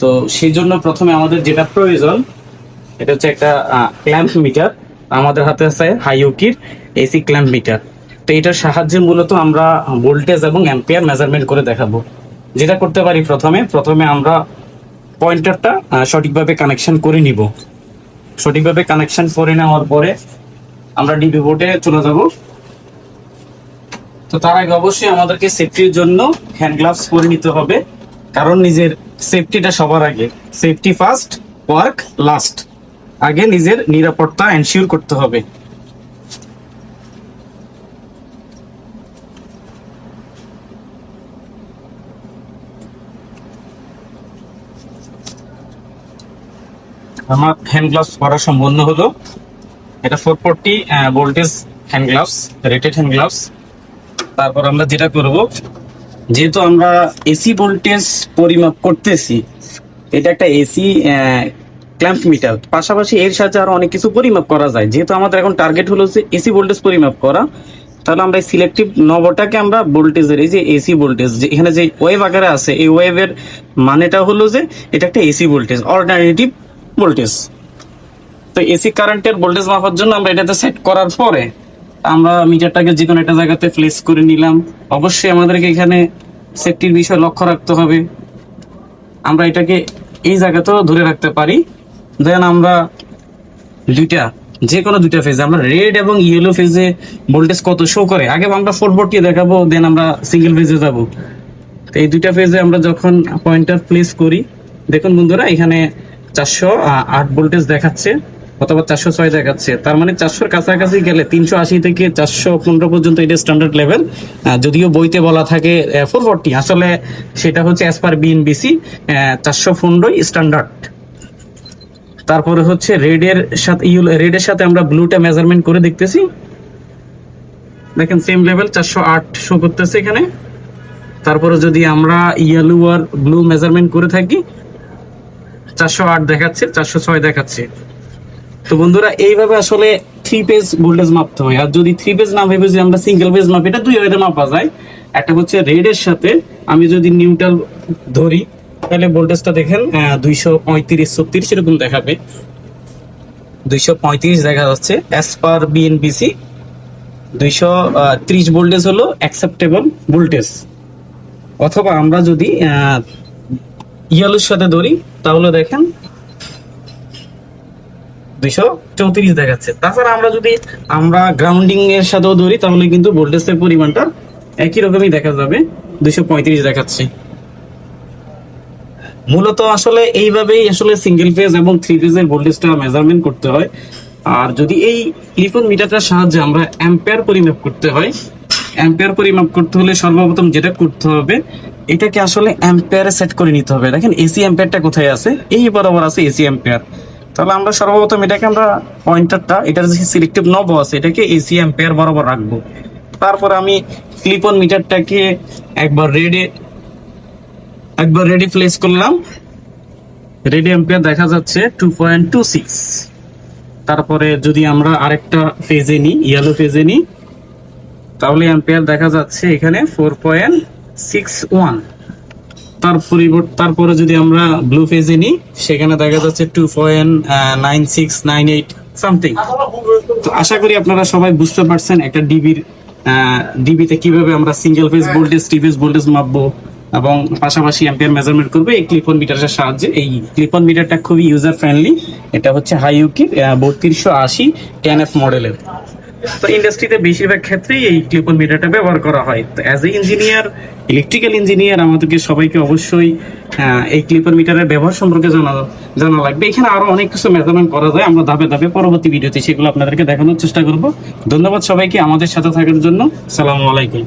তো সেই জন্য প্রথমে আমাদের যেটা প্রয়োজন, এটা হচ্ছে একটা ক্ল্যাম্প মিটার আমাদের হাতে আছে হাইউকির এসি ক্ল্যাম্প মিটার তো এটার সাহায্যে মূলত আমরা ভোল্টেজ এবং অ্যাম্পিয়ার মেজারমেন্ট করে দেখাবো। যেটা করতে পারি প্রথমে প্রথমে আমরা পয়েন্টারটা সঠিকভাবে কানেকশন করে নিব। সঠিকভাবে কানেকশন করে নেওয়ার পরে আমরা ডিবি বোর্ডে চলে যাব। তো তার আগে অবশ্যই আমাদেরকে সেফটির জন্য হ্যান্ড গ্লাভস পরে নিতে হবে, কারণ নিজের সেফটিটা সবার আগে। সেফটি ফার্স্ট ওয়ার্ক লাস্ট আগে নিজের নিরাপত্তা এনশিওর করতে হবে। আমার হ্যান্ড গ্লাভস পরা সম্পন্ন হলো। এটা four forty voltage hand gloves rated hand gloves তারপর আমরা যেটা করব, যেহেতু আমরা এসি ভোল্টেজ পরিমাপ করতেছি, এটা একটা এসি ক্ল্যাম্প মিটার পাশাপাশি এর সাথে আরও অনেক কিছু পরিমাপ করা যায়। যেহেতু আমাদের এখন টার্গেট হলো যে এসি ভোল্টেজ পরিমাপ করা, তাহলে আমরা এই সিলেক্টিভ নবটাকে আমরা ভোল্টেজের এই যে এসি ভোল্টেজ যে এখানে যে ওয়েভ আকারে আছে, এই ওয়েভের মানেটা হলো যে এটা একটা এসি ভোল্টেজ অল্টারনেটিভ ভোল্টেজ তো এসি কারেন্টের ভোল্টেজ মাপার জন্য আমরা এটাতে সেট করার পরে আমরা মিটারটাকে যে কোনো একটা জায়গাতে প্লেস করে নিলাম। অবশ্যই আমাদেরকে এখানে সেফটির বিষয় লক্ষ্য রাখতে হবে। আমরা এটাকে এই জায়গাতেও ধরে রাখতে পারি। দেন আমরা দুইটা, যে কোনো দুইটা ফেজে আমরা রেড এবং ইয়েলো ফেজে ভোল্টেজ কত শো করে? আগে আমরা ফোর বোর্ডকে দেখাবো দেন আমরা সিঙ্গেল ফেজে যাব। তো এই দুইটা ফেজে আমরা যখন পয়েন্টার প্লেস করি, দেখুন বন্ধুরা, এখানে চারশো আট ভোল্টেজ দেখাচ্ছে অথবা চারশো ছয় দেখাচ্ছে। তার মানে চারশোর কাছাকাছি গেলে তিনশো আশি থেকে চারশো পনেরো পর্যন্ত এটা স্ট্যান্ডার্ড লেভেল যদিও বইতে বলা থাকে ফোর ফোরটি আসলে সেটা হচ্ছে অ্যাজ পার বিএনবিসি চারশো পনেরোই স্ট্যান্ডার্ড তারপরে হচ্ছে রেডের সাথে রেডের সাথে আমরা ব্লুটা মেজারমেন্ট করে দেখতেছি। দেখেন সেম লেভেল চারশো আট শো করতেছে এখানে। তারপরে যদি আমরা ইয়েলো আর ব্লু মেজারমেন্ট করে থাকি চারশো আট দেখাচ্ছে, চারশো ছয় দেখাচ্ছে। তো বন্ধুরা, এইভাবে আসলে থ্রি পেজ ভোল্টেজ মাপতে হয়। আর যদি থ্রি পেজ না ভেবে যদি আমরা সিঙ্গেল পেজ মাপি, এটা দুই ওয়েতে মাপা যায়। একটা হচ্ছে রেডের সাথে আমি যদি নিউট্রাল ধরি, তাহলে ভোল্টেজটা দেখেন দুইশো পঁয়ত্রিশ, ছত্রিশ এরকম দেখাবে। দুইশো পঁয়ত্রিশ দেখা যাচ্ছে অ্যাজ পার বিএনবিসি দুইশো ত্রিশ ভোল্টেজ হলো অ্যাকসেপ্টেবল ভোল্টেজ অথবা আমরা যদি ইয়েলোর সাথে ধরি তাহলে দেখেন দুইশো চৌত্রিশ দেখাচ্ছে। তাছাড়া আমরা যদি আমরা গ্রাউন্ডিং এর সাথেও ধরি তাহলে কিন্তু ভোল্টেজের পরিমাণটা একই রকমই দেখা যাবে। দুইশো পঁয়ত্রিশ দেখাচ্ছে। মূলত আসলে এইভাবেই আসলে সিঙ্গেল ফেজ এবং থ্রি ফেজের ভোল্টেজটা মেজারমেন্ট করতে হয়। আর যদি এই ইলেকট্রন মিটারটার সাহায্যে আমরা অ্যাম্পেয়ার পরিমাপ করতে হয় অ্যাম্পেয়ার পরিমাপ করতে হলে সর্বপ্রথম যেটা করতে হবে এটাকে আসলে অ্যাম্পেয়ারে সেট করে নিতে হবে। দেখেন এসি অ্যাম্পেয়ারটা কোথায় আছে? এই বরাবর আছে এসি অ্যাম্পেয়ার তাহলে আমরা সর্বপ্রথম এটাকে আমরা পয়েন্টারটা, এটার যে সিলেক্টিভ নব আছে, এটাকে এসি অ্যাম্পেয়ার বরাবর রাখব। তারপর আমি ক্লিপ অন মিটারটাকে একবার রেডে একবার রেডি প্লেস করলাম। রেডি অ্যাম্পিয়ার দেখা যাচ্ছে টু পয়েন্ট টু সিক্স তারপরে যদি আমরা আরেকটা ফেজে নিই ইয়েলো ফেজে নিই, তাহলে অ্যাম্পিয়ার দেখা যাচ্ছে এখানে ফোর পয়েন্ট সিক্স ওয়ান তার পরিবর্তে, তারপরে যদি আমরা ব্লু ফেজে নিই, সেখানে দেখা যাচ্ছে two point nine six nine eight something তো আশা করি আপনারা সবাই বুঝতে পারছেন একটা ডিবির ডিবিতে কীভাবে আমরা single phase voltage three phase voltage মাপবো এবং পাশাপাশি অ্যাম্পিয়ার মেজারমেন্ট করবে। এই ক্লিপন মিটারের সাহায্যে, এই ক্লিপন মিটারটা খুবই ইউজার ফ্রেন্ডলি এটা হচ্ছে হাইউকির বত্রিশশো আশি টেন এফ মডেলের তো ইন্ডাস্ট্রিতে বেশিরভাগ ক্ষেত্রেই এই ক্লিপন মিটারটা ব্যবহার করা হয়। তো as a engineer electrical engineer আমাদেরকে সবাইকে অবশ্যই এই ক্লিপন মিটারের ব্যবহার সম্পর্কে জানা জানা লাগবে। এখানে আরও অনেক কিছু মেজারমেন্ট করা যায়। আমরা ধাপে ধাপে পরবর্তী ভিডিওতে সেগুলো আপনাদেরকে দেখানোর চেষ্টা করব। ধন্যবাদ সবাইকে আমাদের সাথে থাকার জন্য। সালামু আলাইকুম।